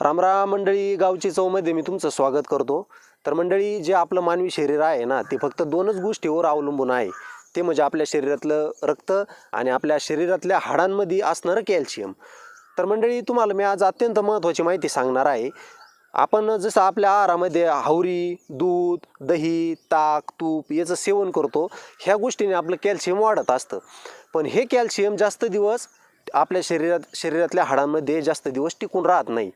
रामराम मंडळी गावची चौमध्ये मी तुमचं स्वागत करतो. तर मंडळी जे आपलं मानवी शरीर आहे ना ते फक्त दोनच गोष्टीवर अवलंबून आहे. ते म्हणजे आपल्या शरीरातलं रक्त आणि आपल्या शरीरातल्या हाडांमध्ये असणारं कॅल्शियम. तर मंडळी तुम्हाला मी आज अत्यंत महत्त्वाची माहिती सांगणार आहे. आपण जसं आपल्या आहारामध्ये हावरी दूध दही ताक तूप याचं सेवन करतो ह्या गोष्टीने आपलं कॅल्शियम वाढत असतं. पण हे कॅल्शियम जास्त दिवस आपल्या शरीरात शरीरातल्या हाडांमध्ये जास्त दिवस टिकून राहत नाही.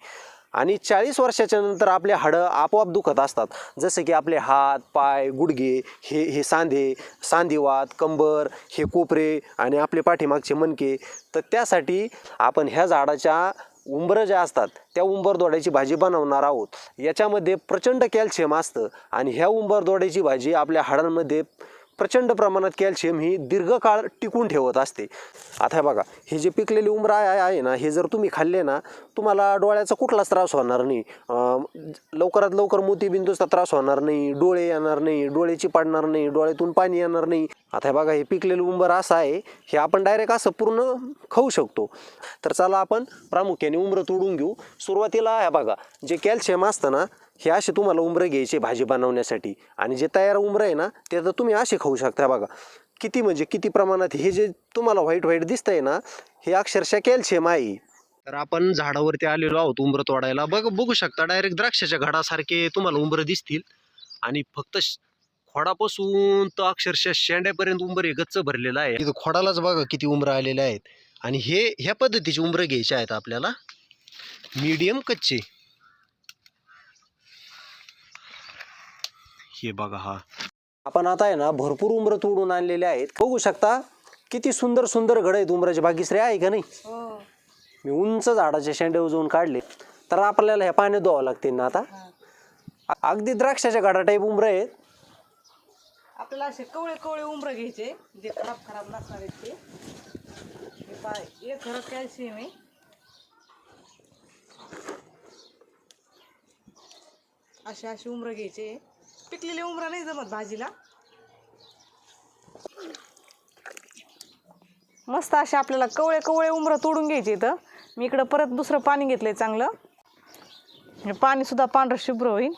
आणि चाळीस वर्षाच्या नंतर आपले हाडं आपोआप दुखत असतात. जसं की आपले हात पाय गुडघे हे हे सांधे सांधीवात कंबर हे कोपरे आणि आपले पाठीमागचे मनके तर त्यासाठी आपण ह्या झाडाच्या उंबरं ज्या असतात त्या उंबरदोड्याची भाजी बनवणार आहोत. याच्यामध्ये प्रचंड कॅल्शियम असतं आणि ह्या उंबरदोड्याची भाजी आपल्या हाडांमध्ये प्रचंड प्रमाणात कॅल्शियम ही दीर्घकाळ टिकून ठेवत असते. आता हे बघा हे जे पिकलेले उमराय आहे आहे ना हे जर तुम्ही खाल्ले ना तुम्हाला डोळ्याचा कुठलाच त्रास होणार नाही. लवकरात लवकर मोतीबिंदूचा त्रास होणार नाही डोळे येणार नाही डोळ्याची पाडणार नाही डोळ्यातून पाणी येणार नाही. आता हे बघा हे पिकलेलं उंबर असं आहे हे आपण डायरेक्ट असं पूर्ण खाऊ शकतो. तर चला आपण प्रामुख्याने उंबरं तोडून घेऊ. सुरुवातीला ह्या बघा जे कॅल्शियम असतं ना हे असे तुम्हाला उमरं घ्यायचे भाजी बनवण्यासाठी. आणि जे तयार उमरं आहे ना ते तर तुम्ही असे खाऊ शकता बघा. किती म्हणजे किती प्रमाणात हे जे तुम्हाला व्हाईट व्हाईट दिसतंय ना हे अक्षरशः कॅल्शियम आहे. तर आपण झाडावरती आलेलो आहोत उंबरं तोडायला. बघ बघू शकता डायरेक्ट द्राक्षाच्या घडासारखे तुम्हाला उंबरं दिसतील. आणि फक्त श- खोडापासून तर अक्षरशः शेंड्यापर्यंत उंबर हे गच्च भरलेलं आहे. इथं खोडालाच बघा किती उंबरं आलेले आहेत. आणि हे ह्या पद्धतीचे उंबरं घ्यायचे आहेत आपल्याला. मीडियम कच्चे. हे बघा हा. आपण आता आहे ना भरपूर उंबरं तोडून आणलेले आहेत. बघू शकता किती सुंदर सुंदर घड आहेत उंबराचे. बागीश्री आहे का नाही? मी उंच झाडाचे शेंडे उजवून काढले. तर आपल्याला ह्या पाण्यात धुवावं लागते ना आता. अगदी द्राक्षाच्या घडा टाईप उंबरं आहेत. आपल्याला असे कवळे कवळे उमरं घ्यायचे जे खराब खराब नसणार आहेत ते. हे पाय हे खरं कॅल्शियम आहे. असे असे उमरं घ्यायचे. पिकलेले उमरा नाही जमत भाजीला. मस्त असे आपल्याला कवळे कवळे उमरं तोडून घ्यायचे इथं. मी इकडं परत दुसरं पाणी घेतलंय चांगलं. हे पाणी सुद्धा पांढरं शुभ्र होईल.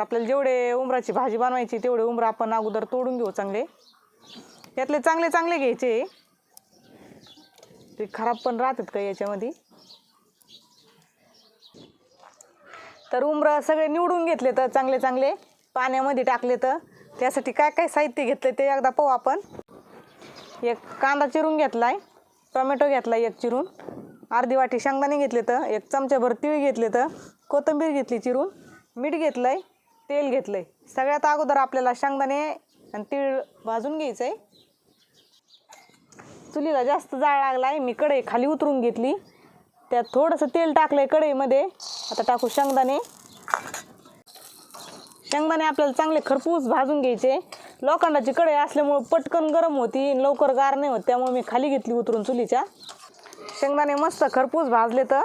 आपल्याला जेवढे उमराची भाजी बनवायची तेवढे उमरं आपण अगोदर तोडून घेऊ चांगले. यातले चांगले चांगले घ्यायचे. ते खराब पण राहतात का याच्यामध्ये? तर उमरं सगळे निवडून घेतले तर चांगले चांगले पाण्यामध्ये टाकले तर. त्यासाठी काय काय साहित्य घेतले ते एकदा पाहू आपण. एक कांदा चिरून घेतलाय टोमॅटो घेतलाय एक चिरून अर्धी वाटी शेंगदाणे घेतले तर एक चमच्याभर तीळ घेतले तर कोथिंबीर घेतली चिरून मीठ घेतलंय तेल घेतलंय. सगळ्यात अगोदर आपल्याला शेंगदाणे आणि तीळ भाजून घ्यायचं आहे चुलीला जास्त जाळ लागलाय मी कढई खाली उतरून घेतली. त्यात थोडंसं तेल टाकलंय कढईमध्ये. आता टाकू शेंगदाणे. शेंगदाणे आपल्याला चांगले खरपूस भाजून घ्यायचे. लोखंडाची कढई असल्यामुळं पटकन गरम होती लवकर गार नाही होत त्यामुळे मी खाली घेतली उतरून चुलीच्या. शेंगदाणे मस्त खरपूस भाजले तर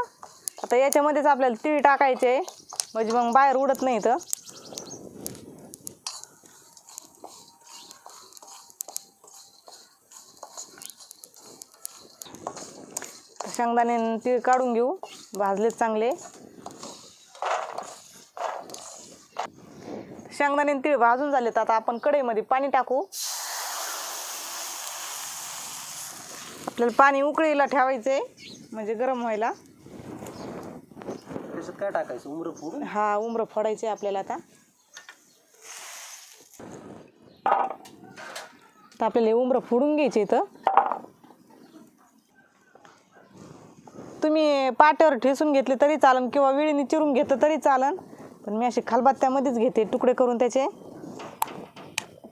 आता याच्यामध्येच आपल्याला तीळ टाकायचे म्हणजे मग बाहेर उडत नाही तर शेंगदाणे तीळ काढून घेऊ. भाजलेत चांगले. शेंगदाणे तीळ भाजून झालेत. आता आपण कढईमध्ये पाणी टाकू. आपल्याला पाणी उकळीला ठेवायचे म्हणजे गरम व्हायला. त्याच्यात काय टाकायचं? उमरं फोडून? हा उमरं फोडायचे आपल्याला आता. तर आपल्याला उमरं फोडून घ्यायचे इथं. तुम्ही पाट्यावर ठेसून घेतले तरी चालन किंवा विळीने चिरून घेतलं तरी चालन. पण मी असे खालबात्त्यामध्येच घेते तुकडे करून त्याचे.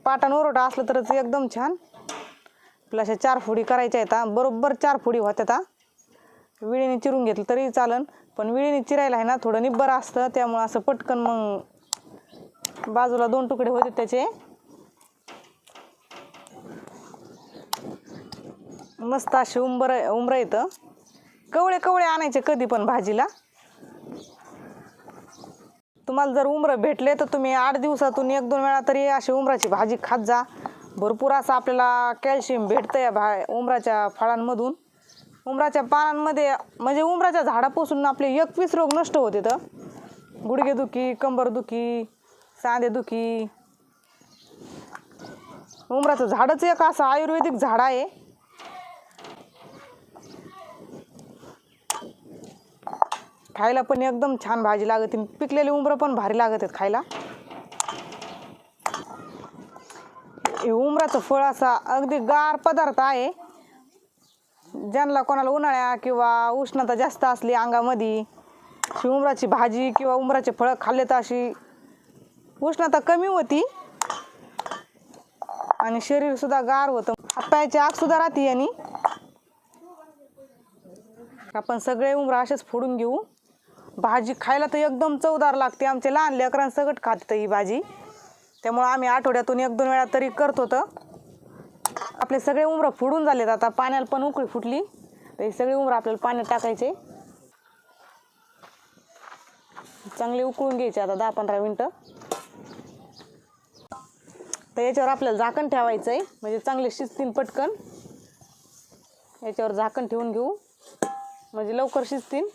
पाटान ओरोटा असलं तरच एकदम छान. आपल्या अशा चार फुडी करायच्या आहेत बरोबर चार फुडी होत्या विळीने चिरून घेतलं तरी चालन पण विळीने चिरायला आहे ना थोडं निब्बर असतं त्यामुळं असं पटकन मग बाजूला दोन तुकडे होते त्याचे. मस्त असे उंबर उंबरं येतं. कवळे कवळे आणायचे कधी पण भाजीला. तुम्हाला जर उमरं भेटले तर तुम्ही आठ दिवसातून एक दोन वेळा तरी अशी उमराची भाजी खात जा. भरपूर असं आपल्याला कॅल्शियम भेटतं या भा उमराच्या फळांमधून. उमराच्या पानांमध्ये म्हणजे उमराच्या झाडापासून आपले एकवीस रोग नष्ट होते तर. गुडघेदुखी कंबरदुखी सांधेदुखी उमराचं झाडच एक असं आयुर्वेदिक झाड आहे. खायला पण एकदम छान भाजी लागते पिकलेली उमरं पण भारी लागत आहेत खायला. हे उमराचं फळ असा अगदी गार पदार्थ आहे. ज्यांना कोणाला उन्हाळ्या किंवा उष्णता जास्त असली अंगामध्ये अशी उमराची भाजी किंवा उमराचे फळं खाल्ले तर अशी उष्णता कमी होती. आणि शरीरसुद्धा गार होतं. हातपायाची आग सुद्धा राहते आणि आपण सगळे उमरा असेच फोडून घेऊ. भाजी खायला तर एकदम चवदार लागते. आमचे लहान लेकरांसकट खात ही भाजी. त्यामुळं आम्ही आठवड्यातून एक दोन वेळा तरी करत होतं. आपले सगळे उमरं फुडून झालेत. आता पाण्याला पण उकळी फुटली. तर हे सगळे उमरं आपल्याला पाण्यात टाकायचे. चांगले उकळून घ्यायचे आता दहा पंधरा मिनटं. तर याच्यावर आपल्याला झाकण ठेवायचं आहे म्हणजे चांगले शिजतील पटकन. याच्यावर झाकण ठेवून घेऊ. म्हणजे लवकर शिजतील.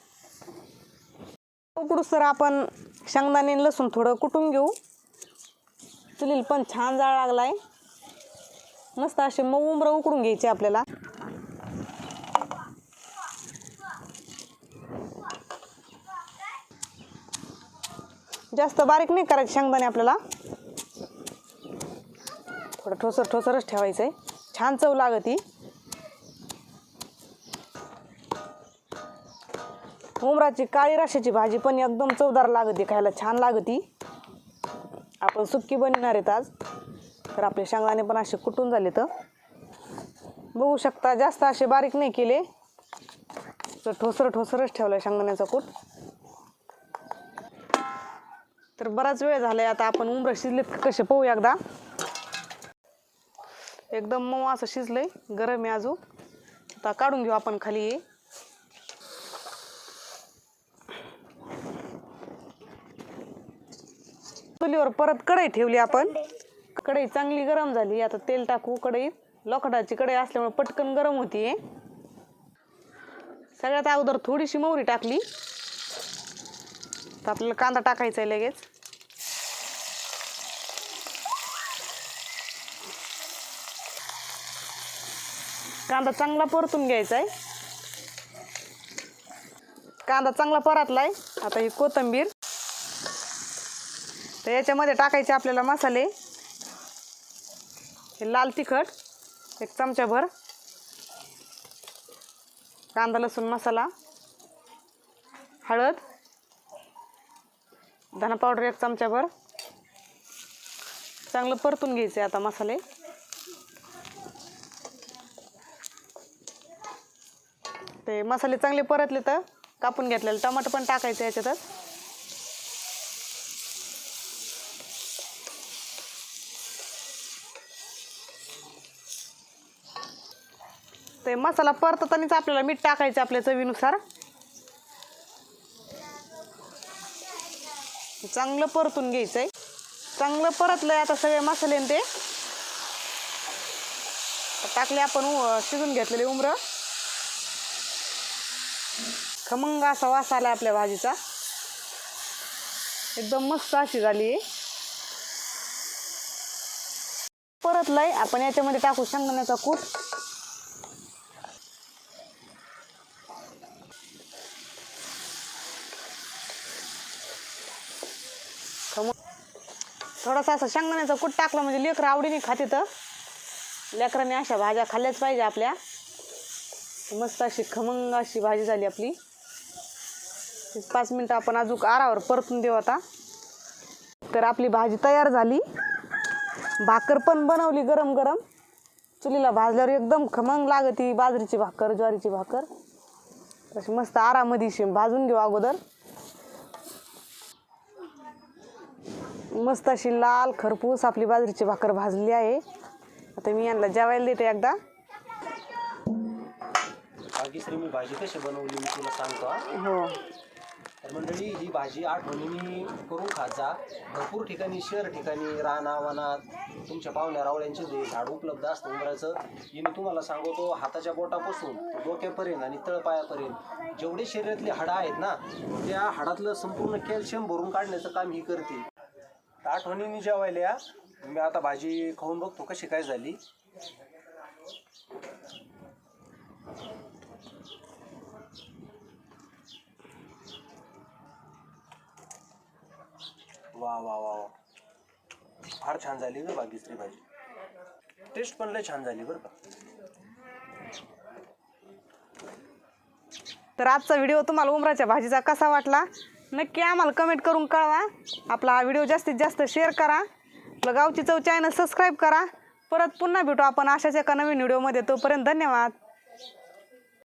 उकडूस सर आपण शेंगदाणे लसूण थोडं कुटून घेऊ. चुलील पण छान जाळ लागलाय. मस्त असे मऊ उमरं उकडून घ्यायचे आपल्याला. जास्त बारीक नाही करायचे शेंगदाणे आपल्याला. थोडं ठोसर ठोसरच ठेवायचं आहे छान चव लागती. उमराची काळी रशाची भाजी पण एकदम चवदार लागते खायला छान लागती. आपण सुक्की बनणार आहेत आज. तर आपले शेंगदाणे पण असे कुटून झाले तर बघू शकता जास्त असे बारीक नाही केले. तर ठोसर ठोसरच ठेवलं शेंगदाण्याचा कूट. तर बराच वेळ झालाय आता आपण उमरं शिजले कसे पाहू एकदा. एकदम मऊ असं शिजलंय गरम आहे अजून. आता काढून घेऊ आपण खाली. चुलीवर परत कढई ठेवली आपण. कढई चांगली गरम झाली. आता तेल टाकू कढईत लोखंडाची कढई असल्यामुळे पटकन गरम होती सगळ्यात अगोदर थोडीशी मोहरी टाकली. तर आपल्याला कांदा टाकायचा आहे लगेच. कांदा चांगला परतून घ्यायचा आहे कांदा चांगला परतलाय. आता ही कोथिंबीर. तर याच्यामध्ये टाकायचे आपल्याला मसाले. हे लाल तिखट एक चमचाभर. कांदा लसूण मसाला. हळद. धना पावडर एक चमचाभर. चांगलं परतून घ्यायचे आता मसाले. ते मसाले चांगले परतले तर कापून घेतलेले टमाटर पण टाकायचं याच्यातच. ते मसाला परततानाच आपल्याला मीठ टाकायचं आपल्या चवीनुसार. चांगलं परतून घ्यायचं आहे चांगलं परतलंय आता सगळे मसाले ते. टाकले आपण शिजून घेतलेले उमरं. खमंग असा वास आला आपल्या भाजीचा. एकदम मस्त अशी झाली. परतलंय. आपण याच्यामध्ये टाकू शेंगदाण्याचा कूट. खमंग थोडासा असं शेंगदाण्याचं कूट टाकलं म्हणजे लेकरं आवडीने खाते तर. लेकरांनी अशा भाज्या खाल्ल्याच पाहिजे आपल्या. मस्त अशी खमंग अशी भाजी झाली आपली. पाच मिनटं आपण अजून आरावर परतून देऊ आता. तर आपली भाजी तयार झाली. भाकर पण बनवली गरम गरम. चुलीला भाजल्यावर एकदम खमंग लागती बाजरीची भाकर ज्वारीची भाकर. अशी मस्त आरामध्ये भाजून घेऊ अगोदर. मस्त अशी लाल खरपूस आपली बाजरीची भाकर भाजली आहे. आता मी यांना जेवायला देते एकदा. मी भाजी कशी बनवली मी तुला सांगतो हा. हो. तर मंडळी ही भाजी आठवणीने करून खात जा. भरपूर ठिकाणी शहर ठिकाणी राना वनात तुमच्या पाहुण्या रावळ्यांचे जे झाड उपलब्ध असतं उमराचं हे मी तुम्हाला सांगतो हाताच्या बोटापासून डोक्यापर्यंत आणि तळपायापर्यंत. जेवढे शरीरातली हाडं आहेत ना त्या हाडातलं संपूर्ण कॅल्शियम भरून काढण्याचं काम ही करते आठवणीने जेवायला या मी आता भाजी खाऊन बघतो कशी काय झाली. वा वा वा वा. फार छान झाली ग बागीसरी भाजी. टेस्ट पण लय छान झाली बरं का. तर आजचा व्हिडिओ तुम्हाला उमराच्या भाजीचा कसा वाटला? नक्की आम्हाला कमेंट करून कळवा. आपला हा व्हिडिओ जास्तीत जास्त शेअर करा. आपलं गावची चव चॅनल सबस्क्राईब करा. परत पुन्हा भेटू आपण अशाच एका नवीन व्हिडिओमध्ये तोपर्यंत धन्यवाद.